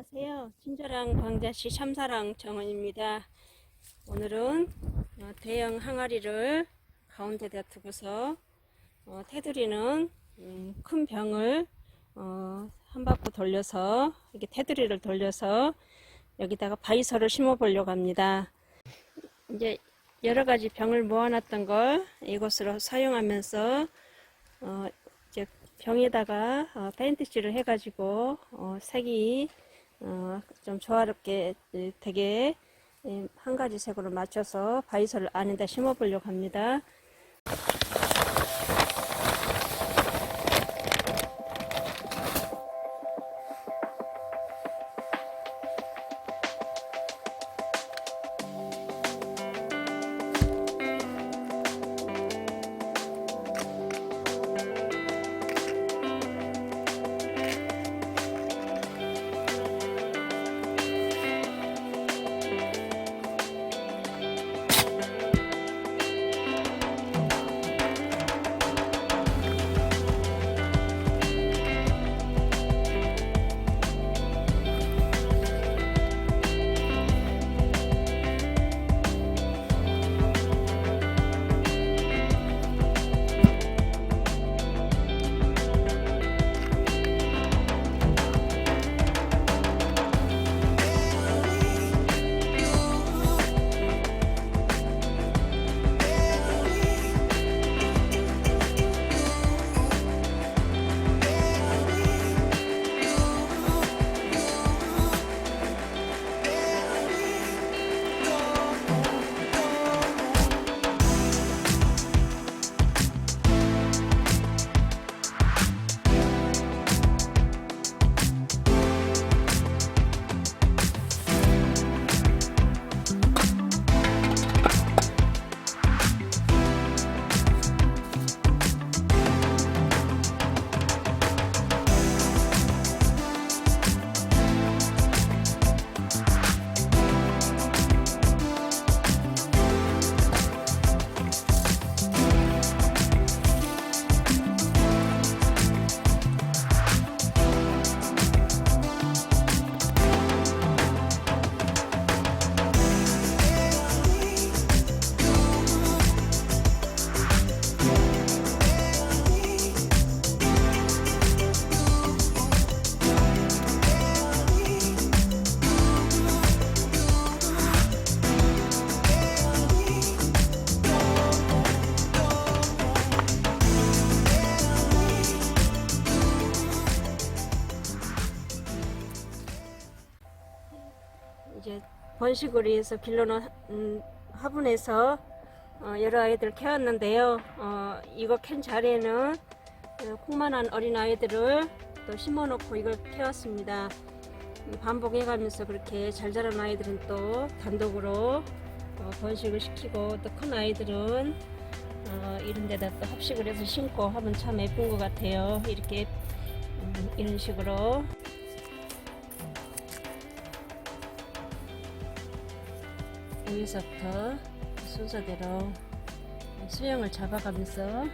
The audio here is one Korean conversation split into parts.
안녕하세요. 친절한 광자시 참사랑 정원입니다. 오늘은 어, 대형 항아리를 가운데다 두고서 어, 테두리는 음, 큰 병을 어, 한 바퀴 돌려서 이렇게 테두리를 돌려서 여기다가 바이서를 심어 보려고 합니다. 이제 여러 가지 병을 모아놨던 걸 이곳으로 사용하면서 어, 이제 병에다가 어, 페인트칠을 해가지고 어, 색이 어, 좀 조화롭게 에, 되게 에, 한 가지 색으로 맞춰서 바이서를 안에다 심어 보려고 합니다. 번식으로 해서 길러놓은 음, 화분에서 어, 여러 아이들 키웠는데요. 어, 이거 캔 자리에는 어, 콩만한 어린 아이들을 또 심어놓고 이걸 키웠습니다. 음, 반복해가면서 그렇게 잘 자란 아이들은 또 단독으로 어, 번식을 시키고 또 큰 아이들은 어, 이런 데다 또 합식을 해서 심고 하면 참 예쁜 것 같아요. 이렇게 음, 이런 식으로 여기서부터 순서대로 수영을 잡아가면서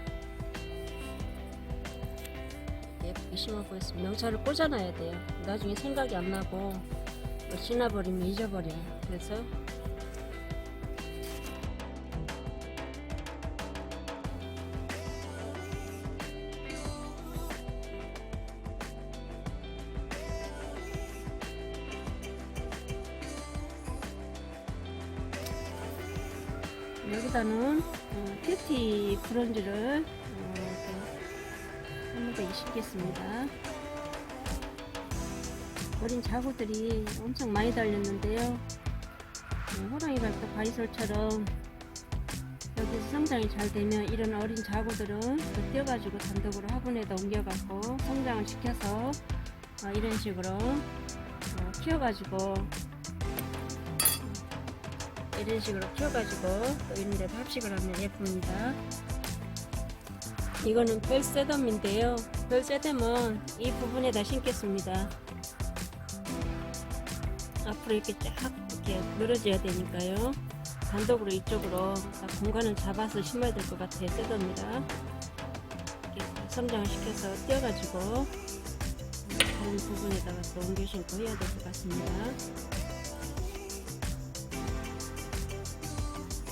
예쁘게 심어보겠습니다. 명찰을 꽂아놔야 돼요. 나중에 생각이 안 나고 뭐 지나버리면 잊어버려요. 그래서 브론즈를 어, 이렇게 한무더기 심겠습니다. 어린 자구들이 엄청 많이 달렸는데요. 어, 호랑이 발톱 바이솔처럼 여기서 성장이 잘 되면 이런 어린 자구들은 또 띄어가지고 단독으로 화분에다 옮겨갖고 성장을 시켜서 어, 이런 식으로 어, 키워가지고 이런 식으로 키워가지고 또 이런 데도 합식을 하면 예쁩니다. 이거는 별세덤인데요. 별세덤은 이 부분에다 심겠습니다. 앞으로 이렇게 쫙 이렇게 늘어져야 되니까요. 단독으로 이쪽으로 딱 공간을 잡아서 심어야 될 것 같아요. 세덤이라 이렇게 성장을 시켜서 띄어가지고 다른 부분에다가 또 옮겨 신고 해야 될 것 같습니다.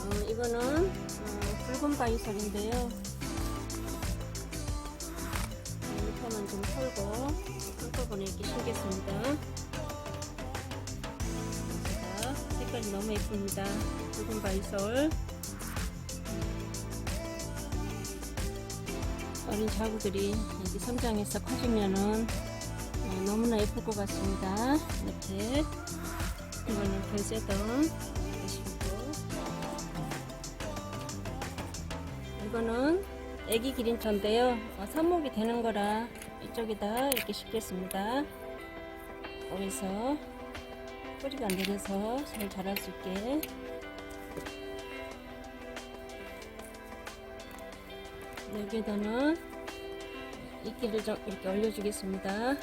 어, 이거는 어, 붉은 바이설인데요. 한꺼번에 이렇게 신겠습니다. 자, 색깔이 너무 예쁩니다. 붉은 바이설. 어린 자구들이 이렇게 성장해서 커지면은 어, 너무나 예쁠 것 같습니다. 이렇게 이거는 보시고 이거는 애기 기린초인데요. 어, 삽목이 되는 거라 이쪽에다 이렇게 심겠습니다. 거기서 뿌리가 안 내려서 잘 자랄 수 있게 여기에다는 이끼를 좀 이렇게 올려주겠습니다.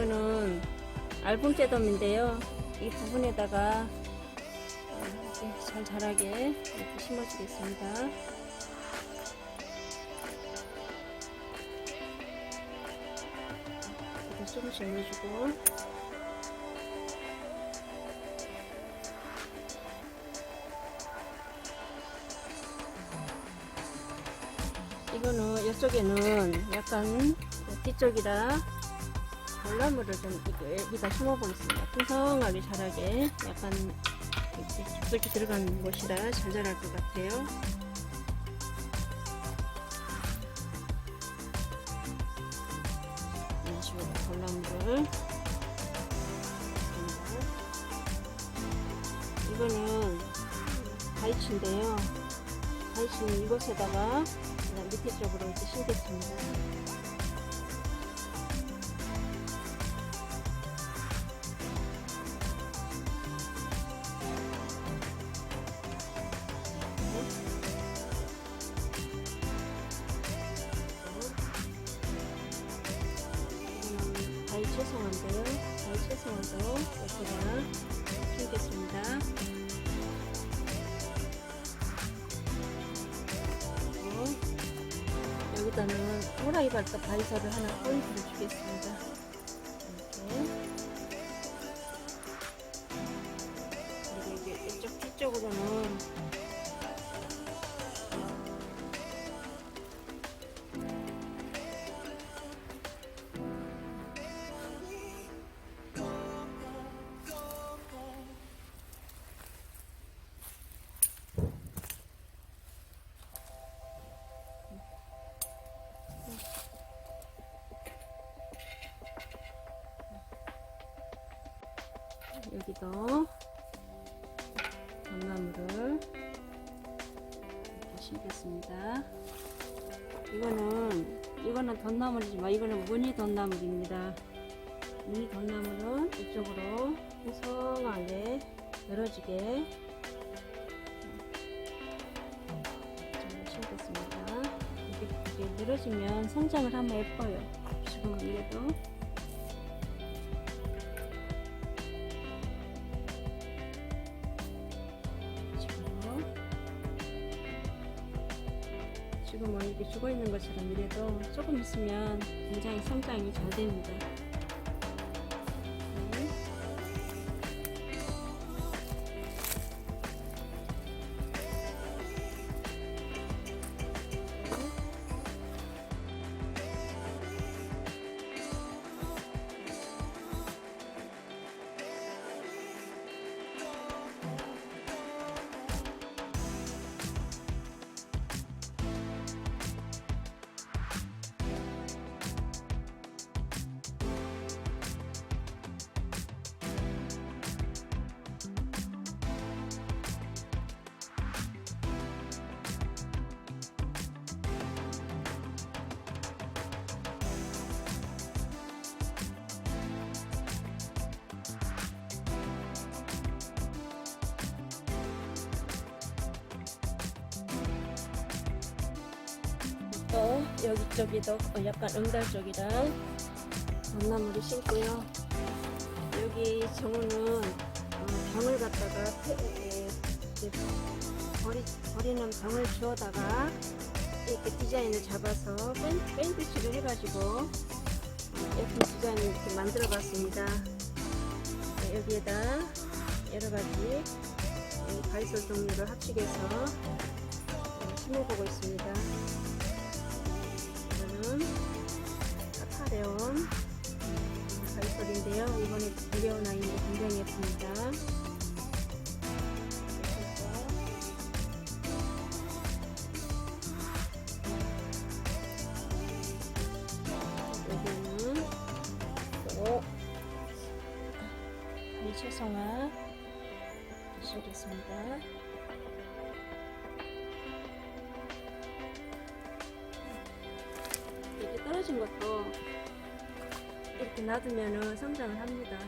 이거는 알분깨돔인데요. 이 부분에다가 어, 이렇게 잘 자라게 이렇게 심어주겠습니다. 이렇게 조금씩 올려주고 이거는 이쪽에는 약간 뒤쪽이다 벌나무를 좀 여기다 심어보겠습니다. 풍성하게 자라게 약간 깊숙이 들어가는 곳이라 잘 자랄 것 같아요. 이런 식으로 벌나무를 이거는 바이치인데요. 바이치는 이곳에다가 밑에 쪽으로 이렇게 심겠습니다 여기다는 호랑이 발톱 바이서를 하나 포인트를 주겠습니다. 이렇게. 그리고 이제 이쪽 뒤쪽으로는 여기도 전나무를 이렇게 심겠습니다. 이거는 이거는 덧나물이지만 이거는 무늬 덧나물입니다. 무늬 덧나물은 이쪽으로 풍성하게 늘어지게 심겠습니다. 이렇게, 이렇게 늘어지면 성장을 하면 예뻐요. 지금은 이래도 지금 뭐 이렇게 죽어 있는 것처럼 이래도 조금 있으면 굉장히 성장이 잘 됩니다. 또 여기 쪽에도 약간 응달 쪽이랑 감나무를 심고요. 여기 정우는 어, 병을 갖다가 태- 에, 이제 버리, 버리는 병을 주워다가 이렇게 디자인을 잡아서 밴, 밴드칠을 해가지고 어, 예쁜 디자인을 이렇게 만들어 봤습니다. 네, 여기에다 여러 가지 이 바이솔 종류를 어, 심어보고 있습니다. 카카레온 바이솔인데요. 이번에 데려온 아이인데 굉장히 예쁩니다. 여기는 또 시작했습니다. 이렇게 떨어진 것도 놔두면은 성장을 합니다.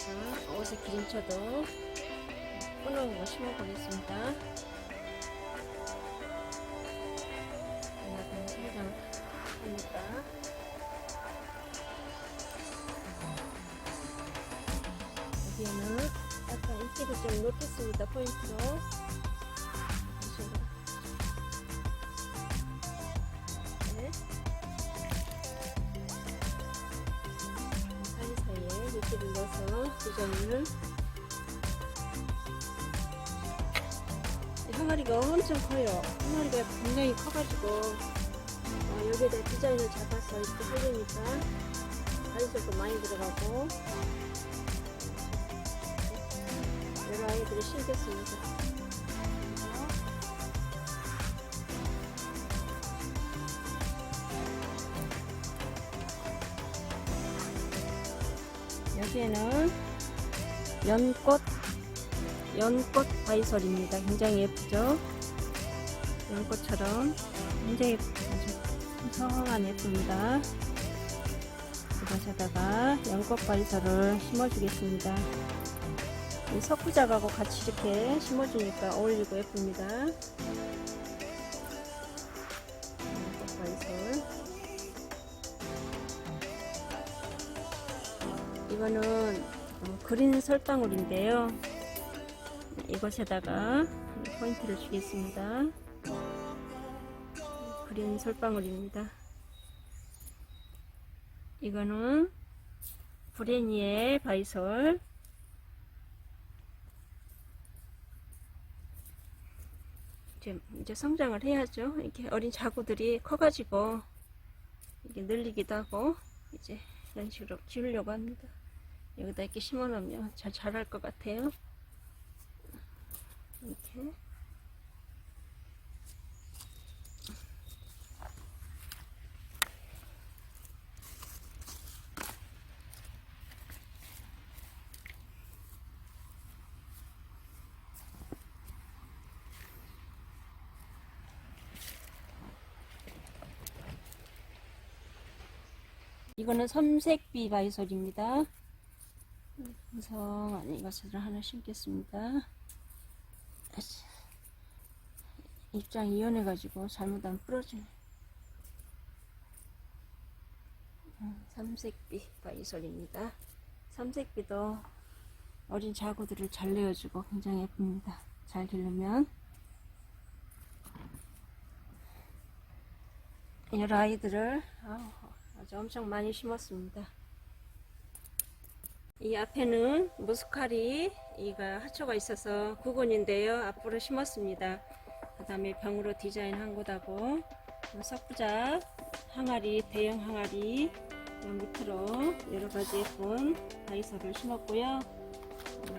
여기다가 옷에 기름쳐도 끊어온 거 심어 보겠습니다. 하나 성장 합니다. 여기에는 약간 인기를 좀 높였습니다. 포인트로. 바이솔도 많이 들어가고 여러 아이들이 신겠습니다. 여기에는 연꽃 연꽃 바이솔입니다. 굉장히 예쁘죠? 연꽃처럼 굉장히 아주 성황한 예쁩니다. 이것에다가 연꽃 바이솔을 심어주겠습니다. 이 석부작하고 같이 이렇게 심어주니까 어울리고 예쁩니다. 연꽃 바이솔 이거는 어, 그린 설방울인데요. 이것에다가 포인트를 주겠습니다. 그린 설방울입니다. 이거는 브레니의 바이솔. 이제, 이제 성장을 해야죠. 이렇게 어린 자구들이 커가지고 이게 늘리기도 하고 이제 이런 식으로 키우려고 합니다. 여기다 이렇게 심어 놓으면 잘 자랄 것 같아요. 이렇게. 이거는 삼색비 바이솔입니다. 그래서 이것을 하나 심겠습니다. 입장이 이연해가지고 잘못하면 부러지네. 음, 삼색비 바이솔입니다. 삼색비도 어린 자구들을 잘 내어주고 굉장히 예쁩니다. 잘 기르면 여러 아이들을 아우, 아주 엄청 많이 심었습니다. 이 앞에는 무스카리 이가 하초가 있어서 구근인데요. 앞으로 심었습니다. 그 다음에 병으로 디자인한 곳하고 석부작 항아리 대형 항아리 그 밑으로 여러 가지 예쁜 바이솔을 심었고요. 어,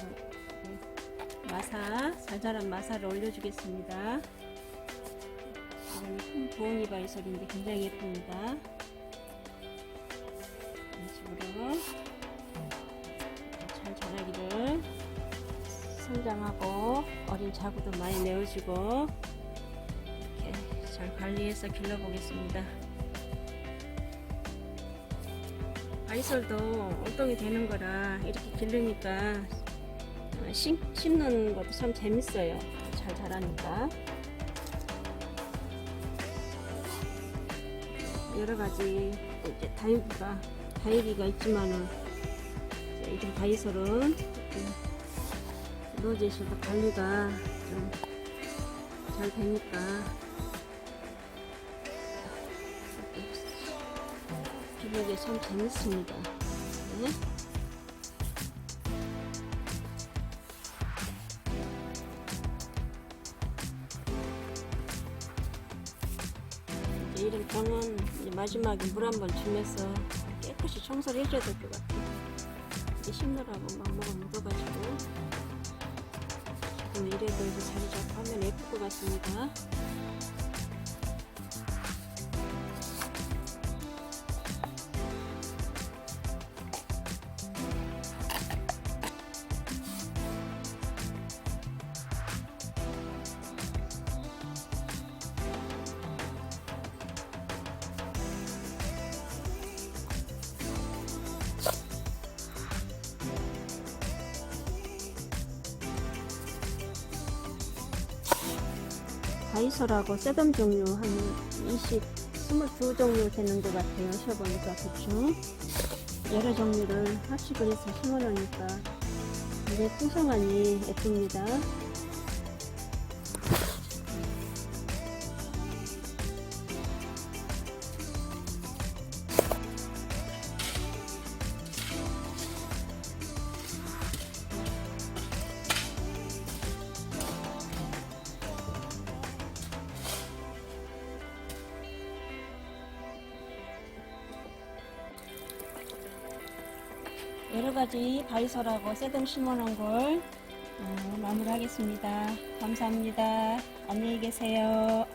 네, 마사 잘 자란 마사를 올려주겠습니다. 이거는 보온이 바이솔인데 굉장히 예쁩니다. 하고 어린 자구도 많이 내어주고 이렇게 잘 관리해서 길러보겠습니다. 바이솔도 엉덩이 되는 거라 이렇게 기르니까 심, 심는 것도 참 재밌어요. 잘 자라니까. 여러 가지 이제 다육이가 다육이가 있지만은 이런 바이솔은 노지에서도 관리가 좀 잘 되니까 기르기 참 재밌습니다. 네. 이런 병은 이제 마지막에 물 한 번 주면서 깨끗이 청소를 해줘야 될 것 같아요. 이제 심느라고 막 뭐가 묻어가지고 조금 이래도 이제 자리 잡고 하면 예쁠 것 같습니다. 바이솔하고 세덤 종류 한 20, 22 종류 되는 것 같아요. 쉬어보니까 대충 여러 종류를 합식을 해서 심어놓으니까 굉장히 풍성하니 예쁩니다. 바이솔하고 세덤 심어놓은 걸 어, 마무리하겠습니다. 감사합니다. 안녕히 계세요.